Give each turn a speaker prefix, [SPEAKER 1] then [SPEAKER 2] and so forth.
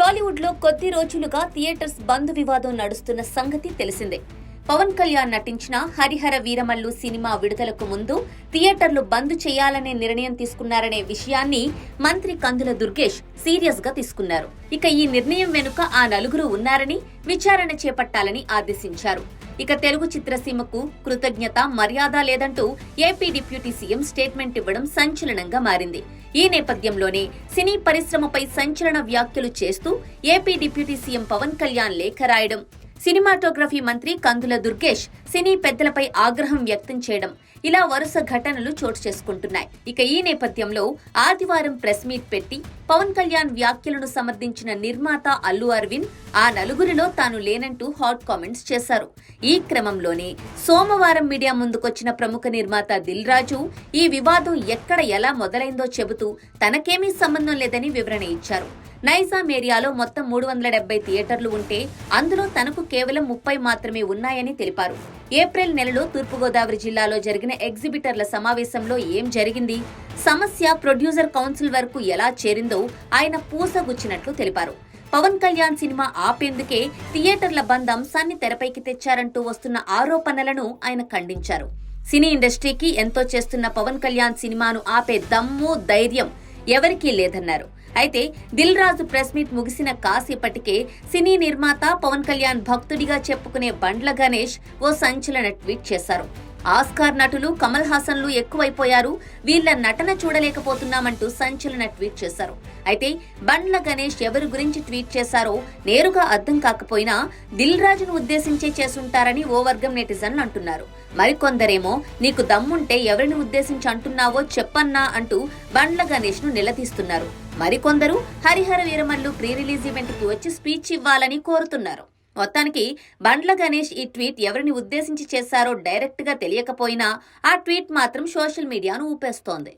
[SPEAKER 1] టాలీవుడ్లో కొద్ది రోజులుగా థియేటర్స్ బంద్ వివాదం నడుస్తున్న సంగతి తెలిసిందే. పవన్ కళ్యాణ్ నటించిన హరిహర వీరమల్లు సినిమా విడుదలకు ముందు థియేటర్లు బంద్ చేయాలనే నిర్ణయం తీసుకున్నారనే విషయాన్ని మంత్రి కందుల దుర్గేష్ సీరియస్గా తీసుకున్నారు. ఇక ఈ నిర్ణయం వెనుక ఆ నలుగురు ఉన్నారని విచారణ చేపట్టాలని ఆదేశించారు. ఇక తెలుగు చిత్రసీమకు కృతజ్ఞత మర్యాద లేదంటూ ఏపీ డిప్యూటీ సీఎం స్టేట్మెంట్ ఇవ్వడం సంచలనంగా మారింది. ఈ నేపథ్యంలోనే సినీ పరిశ్రమపై సంచలన వ్యాఖ్యలు చేస్తూ AP deputy CM Pawan Kalyan లేఖ రాయడం సినిమాటోగ్రఫీ మంత్రి కందుల దుర్గేష్ సినీ పెద్దలపై ఆగ్రహం వ్యక్తం చేయడం ఇలా వరుస ఘటనలు చోటు చేసుకుంటున్నాయి. ఇక ఈ నేపథ్యంలో ఆదివారం ప్రెస్ మీట్ పెట్టి పవన్ కళ్యాణ్ వ్యాఖ్యలను సమర్థించిన నిర్మాత అల్లు అరవింద్ ఆ నలుగురిలో తాను లేనంటూ హాట్ కామెంట్స్ చేశారు. ఈ క్రమంలోనే సోమవారం మీడియా ముందుకొచ్చిన ప్రముఖ నిర్మాత దిల్ రాజు ఈ వివాదం ఎక్కడ ఎలా మొదలైందో చెబుతూ తనకేమీ సంబంధం లేదని వివరణ ఇచ్చారు. నైజాం ఏరియాలో మొత్తం మూడు వందల డెబ్బై థియేటర్లు ఉంటే అందులో తనకు కేవలం ముప్పై మాత్రమే ఉన్నాయని తెలిపారు. ఏప్రిల్ నెలలో తూర్పుగోదావరి జిల్లాలో జరిగిన ఎగ్జిబిటర్ల సమావేశంలో ఏం జరిగింది? సమస్య ప్రొడ్యూసర్ కౌన్సిల్ వరకు ఎలా చేరిందో ఆయన పూసగుచ్చినట్లు తెలిపారు. పవన్ కళ్యాణ్ సినిమా ఆపేందుకే థియేటర్ల బంద్ అంశాన్ని తెరపైకి తెచ్చారంటూ వస్తున్న ఆరోపణలను ఆయన ఖండించారు. సినీ ఇండస్ట్రీకి ఎంతో చేస్తున్న పవన్ కళ్యాణ్ సినిమాను ఆపే దమ్ము ధైర్యం ఎవరికీ లేదన్నారు. అయితే దిల్ రాజు ప్రెస్ మీట్ ముగిసిన కాసేపటికే సినీ నిర్మాత పవన్ కళ్యాణ్ భక్తుడిగా చెప్పుకునే బండ్ల గణేష్ ఓ సంచలన ట్వీట్ చేశారు. ఆస్కార్ నటులు కమల్ హాసన్లు ఎక్కువైపోయారు. వీళ్ళ నటన చూడలేకపోతున్నామంటూ సంచలన ట్వీట్ చేశారు. అయితే బండ్ల గణేష్ ఎవరి గురించి ట్వీట్ చేశారో నేరుగా అర్థం కాకపోయినా దిల్ రాజును ఉద్దేశించే చేసుంటారని ఓ వర్గం నెటిజన్లు అంటున్నారు. మరికొందరేమో నీకు దమ్ముంటే ఎవరిని ఉద్దేశించి అంటున్నావో చెప్పన్నా అంటూ బండ్ల గణేష్ను నిలదీస్తున్నారు. మరికొందరు హరిహర వీరమల్లు ప్రీ రిలీజ్ ఈవెంట్కి వచ్చి స్పీచ్ ఇవ్వాలని కోరుతున్నారు. మొత్తానికి బండ్ల గణేష్ ఈ ట్వీట్ ఎవరిని ఉద్దేశించి చేశారో డైరెక్ట్గా తెలియకపోయినా ఆ ట్వీట్ మాత్రం సోషల్ మీడియాను ఊపేస్తోంది.